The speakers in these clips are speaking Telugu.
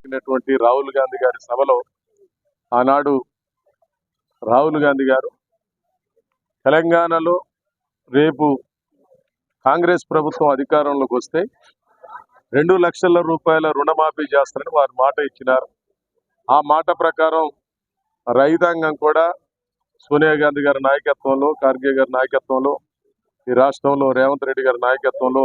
జరిగినటువంటి రాహుల్ గాంధీ గారి సభలో ఆనాడు రాహుల్ గాంధీ గారు తెలంగాణలో రేపు కాంగ్రెస్ ప్రభుత్వం అధికారంలోకి వస్తే రెండు లక్షల రూపాయల రుణమాఫీ చేస్తారని వారు మాట ఇచ్చినారు. ఆ మాట ప్రకారం రైతాంగం కూడా సోనియా గాంధీ గారి నాయకత్వంలో ఖార్గే గారి నాయకత్వంలో ఈ రాష్ట్రంలో రేవంత్ రెడ్డి గారి నాయకత్వంలో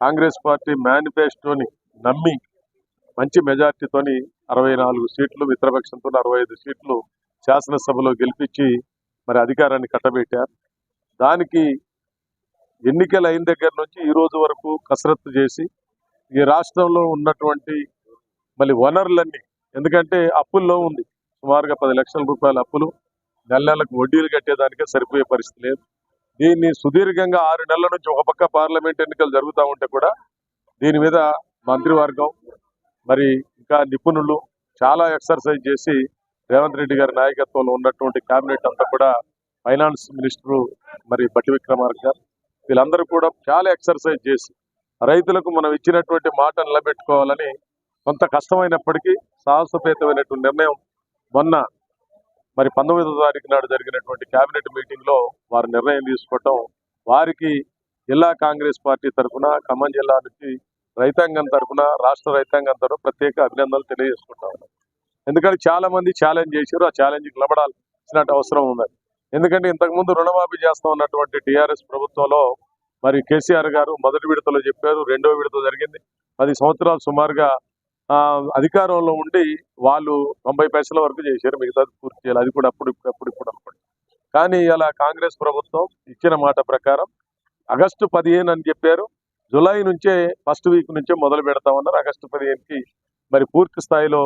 కాంగ్రెస్ పార్టీ మేనిఫెస్టోని నమ్మి మంచి మెజార్టీతోని అరవై నాలుగు సీట్లు మిత్రపక్షంతో అరవై ఐదు సీట్లు శాసనసభలో గెలిపించి మరి అధికారాన్ని కట్టబెట్టారు. దానికి ఎన్నికలు అయిన దగ్గర నుంచి ఈ రోజు వరకు కసరత్తు చేసి ఈ రాష్ట్రంలో ఉన్నటువంటి మళ్ళీ వనరులన్నీ ఎందుకంటే అప్పుల్లో ఉంది. సుమారుగా పది లక్షల రూపాయల అప్పులు నెల నెలకు వడ్డీలు కట్టేదానికే సరిపోయే పరిస్థితి లేదు. దీన్ని సుదీర్ఘంగా ఆరు నెలల నుంచి ఒక పక్క పార్లమెంట్ ఎన్నికలు జరుగుతూ ఉంటే కూడా దీని మీద మంత్రివర్గం మరి ఇంకా నిపుణులు చాలా ఎక్సర్సైజ్ చేసి రేవంత్ రెడ్డి గారి నాయకత్వంలో ఉన్నటువంటి కేబినెట్ అంతా కూడా ఫైనాన్స్ మినిస్టరు మరి బట్టి విక్రమార్క గారు వీళ్ళందరూ కూడా చాలా ఎక్సర్సైజ్ చేసి రైతులకు మనం ఇచ్చినటువంటి మాట నిలబెట్టుకోవాలని కొంత కష్టమైనప్పటికీ సాహసోపేతమైనటువంటి నిర్ణయం మొన్న మరి పంతొమ్మిదో తారీఖు నాడు జరిగినటువంటి కేబినెట్ మీటింగ్లో వారు నిర్ణయం తీసుకోవటం వారికి జిల్లా కాంగ్రెస్ పార్టీ తరఫున ఖమ్మం జిల్లా నుంచి రైతాంగం తరఫున రాష్ట్ర రైతాంగం తరఫున ప్రత్యేక అభినందనలు తెలియజేసుకుంటా ఎందుకంటే చాలా మంది ఛాలెంజ్ చేశారు ఆ ఛాలెంజ్ నిలబడాల్సిన అవసరం ఉన్నది. ఎందుకంటే ఇంతకుముందు రుణమాఫీ చేస్తా ఉన్నటువంటి టిఆర్ఎస్ ప్రభుత్వంలో మరి కేసీఆర్ గారు మొదటి విడతలో చెప్పారు రెండో విడత జరిగింది. పది సంవత్సరాలు సుమారుగా ఆ, అధికారంలో ఉండి వాళ్ళు తొంభై పైసల వరకు చేశారు మిగతాది పూర్తి చేయాలి. అది కూడా అప్పుడు అప్పుడు ఇప్పుడు అనుకోండి. కానీ ఇలా కాంగ్రెస్ ప్రభుత్వం ఇచ్చిన మాట ప్రకారం ఆగస్టు పదిహేను అని చెప్పారు. జూలై నుంచే ఫస్ట్ వీక్ నుంచే మొదలు పెడతామన్నారు ఆగస్టు పదిహేనుకి మరి పూర్తి స్థాయిలో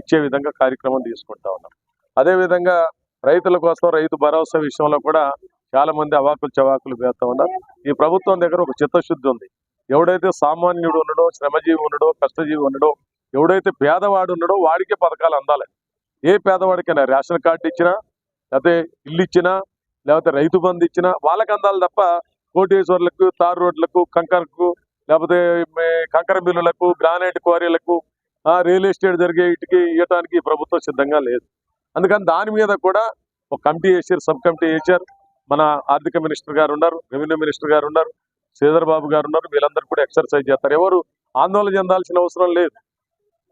ఇచ్చే విధంగా కార్యక్రమం తీసుకుంటా ఉన్నాం. అదేవిధంగా రైతుల కోసం రైతు భరోసా విషయంలో కూడా చాలా మంది అవాకులు చవాకులు వేస్తా ఉన్నారు. ఈ ప్రభుత్వం దగ్గర ఒక చిత్తశుద్ధి ఉంది. ఎవడైతే సామాన్యుడు ఉన్నాడో శ్రమజీవి ఉన్నాడో కష్టజీవి ఉన్నాడో ఎవడైతే పేదవాడు ఉన్నాడో వాడికే పథకాలు అందాలి. ఏ పేదవాడికైనా రేషన్ కార్డు ఇచ్చినా లేకపోతే ఇల్లు ఇచ్చినా లేకపోతే రైతు బంధు ఇచ్చినా వాళ్ళకి అందాలి తప్ప కోటేశ్వర్లకు తార్ రోడ్లకు కంకరకు లేకపోతే కంకర మిల్లులకు గ్రానైట్ క్వారీలకు ఆ, రియల్ ఎస్టేట్ జరిగే ఇటుకి ఇవ్వటానికి ప్రభుత్వం సిద్ధంగా లేదు. అందుకని దాని మీద కూడా ఒక కమిటీ వేసారు సబ్ కమిటీ వేసారు మన ఆర్థిక మినిస్టర్ గారు ఉన్నారు రెవెన్యూ మినిస్టర్ గారు ఉన్నారు శ్రీధర్ బాబు గారు ఉన్నారు వీళ్ళందరూ కూడా ఎక్సర్సైజ్ చేస్తారు. ఎవరు ఆందోళన చెందాల్సిన అవసరం లేదు.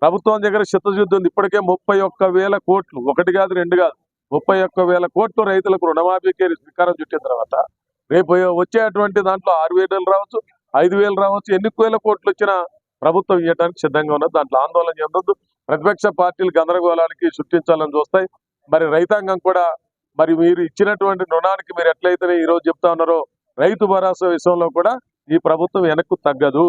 ప్రభుత్వం దగ్గర చిత్తశుద్ధి ఉంది. ఇప్పటికే ముప్పై ఒక్క వేల కోట్లు ఒకటి కాదు రెండు కాదు ముప్పై ఒక్క వేల కోట్లు రైతులకు రుణమాఫీకి శ్రీకారం చుట్టిన తర్వాత రేపు వచ్చేటువంటి దాంట్లో ఆరు వేలు రావచ్చు ఐదు వేలు రావచ్చు ఎన్ని వేల కోట్లు వచ్చినా ప్రభుత్వం ఇవ్వడానికి సిద్ధంగా ఉన్నది. దాంట్లో ఆందోళన చెందొద్దు ప్రతిపక్ష పార్టీలు గందరగోళానికి సృష్టించాలని చూస్తాయి. మరి రైతాంగం కూడా మరి మీరు ఇచ్చినటువంటి రుణానికి మీరు ఎట్లయితే ఈ రోజు చెప్తా ఉన్నారో రైతు భరోసా విషయంలో కూడా ఈ ప్రభుత్వం వెనక్కు తగ్గదు.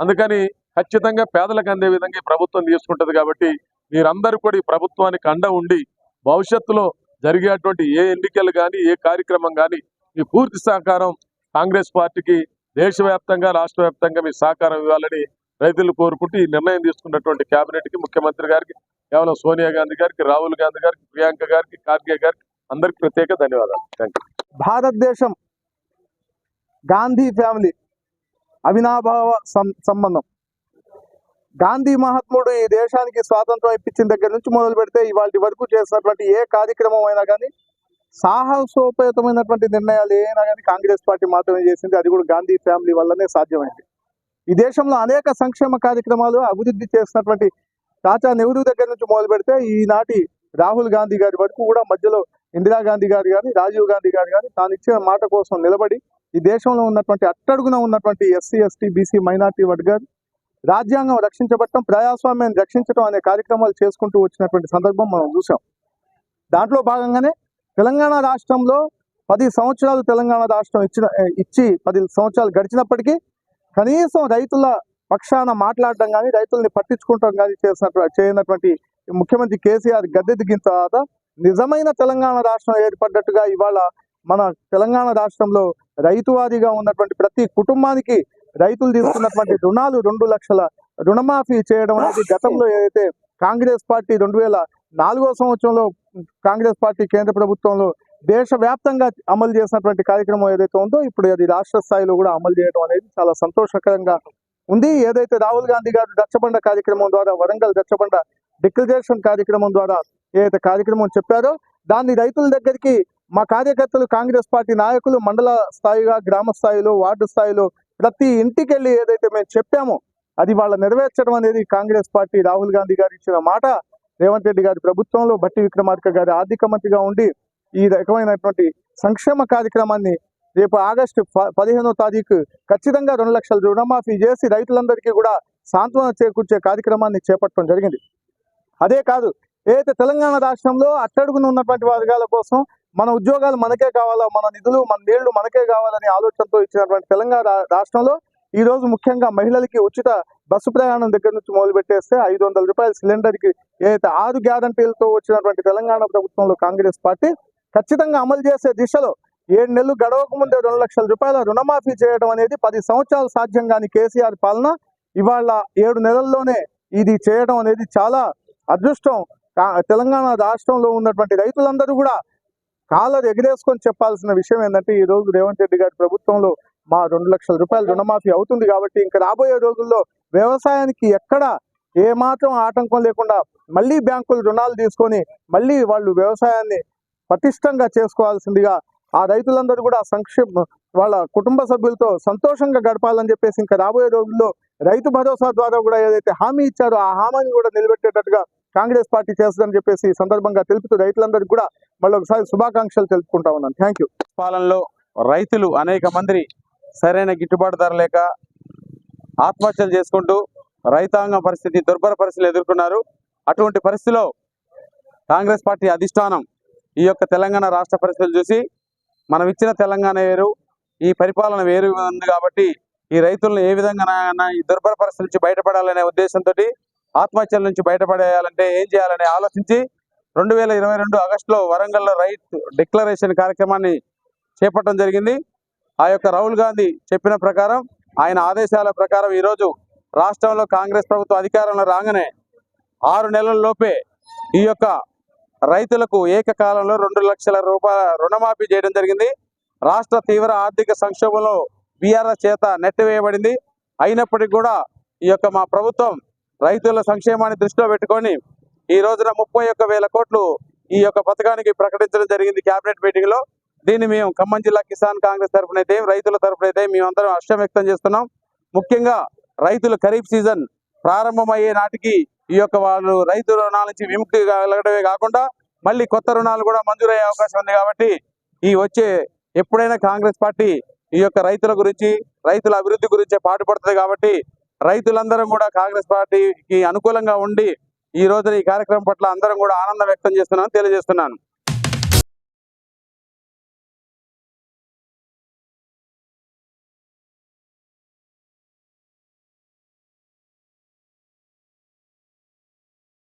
అందుకని ఖచ్చితంగా పేదలకు అందే విధంగా ఈ ప్రభుత్వం తీసుకుంటది కాబట్టి మీరందరూ కూడా ఈ ప్రభుత్వానికి అండ ఉండి భవిష్యత్తులో జరిగేటువంటి ఏ ఎన్నికలు కానీ ఏ కార్యక్రమం కానీ మీ పూర్తి సహకారం కాంగ్రెస్ పార్టీకి దేశవ్యాప్తంగా రాష్ట్ర వ్యాప్తంగా మీ సహకారం ఇవ్వాలని రైతులు కోరుకుంటూ ఈ నిర్ణయం తీసుకున్నటువంటి కేబినెట్కి ముఖ్యమంత్రి గారికి కేవలం సోనియా గాంధీ గారికి రాహుల్ గాంధీ గారికి ప్రియాంక గారికి ఖార్గే గారికి అందరికి ప్రత్యేక ధన్యవాదాలు. థ్యాంక్ భారతదేశం గాంధీ ఫ్యామిలీ అవినాభావ సం- సంబంధం. గాంధీ మహాత్ముడు ఈ దేశానికి స్వాతంత్రం ఇప్పించిన దగ్గర నుంచి మొదలు పెడితే ఇవాళ వరకు చేసినటువంటి ఏ కార్యక్రమం అయినా కానీ సాహసోపేతమైనటువంటి నిర్ణయాలు ఏమైనా కానీ కాంగ్రెస్ పార్టీ మాత్రమే చేసింది. అది కూడా గాంధీ ఫ్యామిలీ వల్లనే సాధ్యమైంది. ఈ దేశంలో అనేక సంక్షేమ కార్యక్రమాలు అభివృద్ధి చేసినటువంటి తాజా నెహ్రూ దగ్గర నుంచి మొదలు పెడితే ఈనాటి రాహుల్ గాంధీ గారి వరకు కూడా మధ్యలో ఇందిరాగాంధీ గారు కానీ రాజీవ్ గాంధీ గారు కానీ తాను ఇచ్చిన మాట కోసం నిలబడి ఈ దేశంలో ఉన్నటువంటి అట్టడుగున ఉన్నటువంటి ఎస్సీ ఎస్టీ బీసీ మైనార్టీ వర్గాలు రాజ్యాంగం రక్షించబడటం ప్రజాస్వామ్యాన్ని రక్షించడం అనే కార్యక్రమాలు చేసుకుంటూ వచ్చినటువంటి సందర్భం మనం చూసాం దాంట్లో భాగంగానే తెలంగాణ రాష్ట్రంలో పది సంవత్సరాలు తెలంగాణ రాష్ట్రం ఇచ్చిన ఇచ్చి పది సంవత్సరాలు గడిచినప్పటికీ కనీసం రైతుల పక్షాన మాట్లాడడం కానీ రైతుల్ని పట్టించుకుంటాం కానీ చేసిన చేయనటువంటి ముఖ్యమంత్రి కేసీఆర్ గద్దె దిగిన తర్వాత నిజమైన తెలంగాణ రాష్ట్రం ఏర్పడ్డట్టుగా ఇవాళ మన తెలంగాణ రాష్ట్రంలో రైతువాదిగా ఉన్నటువంటి ప్రతి కుటుంబానికి రైతులు తీసుకున్నటువంటి రుణాలు రెండు లక్షల రుణమాఫీ చేయడం అనేది గతంలో ఏదైతే కాంగ్రెస్ పార్టీ రెండు వేల నాలుగో సంవత్సరంలో కాంగ్రెస్ పార్టీ కేంద్ర ప్రభుత్వంలో దేశవ్యాప్తంగా అమలు చేసినటువంటి కార్యక్రమం ఏదైతే ఉందో ఇప్పుడు అది రాష్ట్ర స్థాయిలో కూడా అమలు చేయడం అనేది చాలా సంతోషకరంగా ఉంది. ఏదైతే రాహుల్ గాంధీ గారు రచ్చబండ కార్యక్రమం ద్వారా వరంగల్ రచ్చబండ డిక్లరేషన్ కార్యక్రమం ద్వారా ఏదైతే కార్యక్రమం చెప్పారో దాన్ని రైతుల దగ్గరికి మా కార్యకర్తలు కాంగ్రెస్ పార్టీ నాయకులు మండల స్థాయిగా గ్రామ స్థాయిలో వార్డు స్థాయిలో ప్రతి ఇంటికి వెళ్ళి ఏదైతే మేము చెప్పామో అది వాళ్ళ నెరవేర్చడం అనేది కాంగ్రెస్ పార్టీ రాహుల్ గాంధీ గారు ఇచ్చిన మాట. రేవంత్ రెడ్డి గారి ప్రభుత్వంలో బట్టి విక్రమార్క గారి ఆర్థిక మంత్రిగా ఉండి ఈ రకమైనటువంటి సంక్షేమ కార్యక్రమాన్ని రేపు ఆగస్టు ప- పదిహేనో తారీఖు ఖచ్చితంగా రెండు లక్షల రుణమాఫీ చేసి రైతులందరికీ కూడా సాంత్వన చేకూర్చే కార్యక్రమాన్ని చేపట్టడం జరిగింది. అదే కాదు ఏదైతే తెలంగాణ రాష్ట్రంలో అట్టడుగున ఉన్నటువంటి వర్గాల కోసం మన ఉద్యోగాలు మనకే కావాలా మన నిధులు మన నీళ్ళు మనకే కావాలనే ఆలోచనతో ఇచ్చినటువంటి తెలంగాణ రాష్ట్రంలో ఈ రోజు ముఖ్యంగా మహిళలకి ఉచిత బస్సు ప్రయాణం దగ్గర నుంచి మొదలు పెట్టేస్తే ఐదు వందల రూపాయల సిలిండర్కి ఏదైతే ఆరు గ్యారంటీలతో వచ్చినటువంటి తెలంగాణ ప్రభుత్వంలో కాంగ్రెస్ పార్టీ ఖచ్చితంగా అమలు చేసే దిశలో ఏడు నెలలు గడవక ముందే రెండు లక్షల రూపాయల రుణమాఫీ చేయడం అనేది పది సంవత్సరాలు సాధ్యం కాని కేసీఆర్ పాలన. ఇవాళ ఏడు నెలల్లోనే ఇది చేయడం అనేది చాలా అదృష్టం. తెలంగాణ రాష్ట్రంలో ఉన్నటువంటి రైతులందరూ కూడా కాలర్ ఎగరేసుకొని చెప్పాల్సిన విషయం ఏంటంటే ఈ రోజు రేవంత్ రెడ్డి గారి ప్రభుత్వంలో మా రెండు లక్షల రూపాయల రుణమాఫీ అవుతుంది కాబట్టి ఇంకా రాబోయే రోజుల్లో వ్యవసాయానికి ఎక్కడ ఏ మాత్రం ఆటంకం లేకుండా మళ్ళీ బ్యాంకులు రుణాలు తీసుకొని మళ్ళీ వాళ్ళు వ్యవసాయాన్ని పటిష్టంగా చేసుకోవాల్సిందిగా ఆ రైతులందరూ కూడా సంక్షేమ వాళ్ళ కుటుంబ సభ్యులతో సంతోషంగా గడపాలని చెప్పేసి ఇంకా రాబోయే రోజుల్లో రైతు భరోసా ద్వారా కూడా ఏదైతే హామీ ఇచ్చారో ఆ హామీని కూడా నిలబెట్టేటట్టుగా కాంగ్రెస్ పార్టీ చేస్తుందని చెప్పేసి ఈ సందర్భంగా తెలుపుతూ రైతులందరికీ కూడా మళ్ళీ ఒకసారి శుభాకాంక్షలు తెలుపుకుంటా ఉన్నాను. థ్యాంక్ యూ పాలనలో రైతులు అనేక మంది సరైన గిట్టుబాటు ధర లేక ఆత్మహత్యలు చేసుకుంటూ రైతాంగం పరిస్థితి దుర్భర పరిస్థితులు ఎదుర్కొన్నారు. అటువంటి పరిస్థితిలో కాంగ్రెస్ పార్టీ అధిష్టానం ఈ యొక్క తెలంగాణ రాష్ట్ర పరిస్థితులు చూసి మనం ఇచ్చిన తెలంగాణ వేరు ఈ పరిపాలన వేరు ఉంది కాబట్టి ఈ రైతులను ఏ విధంగా ఈ దుర్భర పరిస్థితి నుంచి బయటపడాలనే ఉద్దేశంతో ఆత్మహత్యల నుంచి బయటపడేయాలంటే ఏం చేయాలని ఆలోచించి రెండు వేల ఇరవై రెండు ఆగస్టులో వరంగల్లో రైతు డిక్లరేషన్ కార్యక్రమాన్ని చేపట్టడం జరిగింది. ఆ యొక్క రాహుల్ గాంధీ చెప్పిన ప్రకారం ఆయన ఆదేశాల ప్రకారం ఈరోజు రాష్ట్రంలో కాంగ్రెస్ ప్రభుత్వం అధికారంలో రాగానే ఆరు నెలల లోపే ఈ యొక్క రైతులకు ఏకకాలంలో రెండు లక్షల రూపాయల రుణమాఫీ చేయడం జరిగింది. రాష్ట్ర తీవ్ర ఆర్థిక సంక్షోభంలో బీఆర్ఎస్ చేత నెట్టివేయబడింది. అయినప్పటికీ కూడా ఈ యొక్క మా ప్రభుత్వం రైతుల సంక్షేమాన్ని దృష్టిలో పెట్టుకొని ఈ రోజున ముప్పై ఒక్క వేల కోట్లు ఈ యొక్క పథకానికి ప్రకటించడం జరిగింది కేబినెట్ మీటింగ్లో. దీన్ని మేము ఖమ్మం జిల్లా కిసాన్ కాంగ్రెస్ తరఫున అయితే రైతుల తరఫున అయితే మేమందరం హర్షం వ్యక్తం చేస్తున్నాం. ముఖ్యంగా రైతులు ఖరీఫ్ సీజన్ ప్రారంభమయ్యే నాటికి ఈ యొక్క వాళ్ళు రైతు రుణాల నుంచి విముక్తి కలగడమే కాకుండా మళ్ళీ కొత్త రుణాలు కూడా మంజూరయ్యే అవకాశం ఉంది కాబట్టి ఈ వచ్చే ఎప్పుడైనా కాంగ్రెస్ పార్టీ ఈ యొక్క రైతుల గురించి రైతుల అభివృద్ధి గురించే పాటుపడుతుంది కాబట్టి రైతులందరం కూడా కాంగ్రెస్ పార్టీకి అనుకూలంగా ఉండి ఈ రోజున ఈ కార్యక్రమం పట్ల అందరం కూడా ఆనందం వ్యక్తం చేస్తున్నాను తెలియజేస్తున్నాను.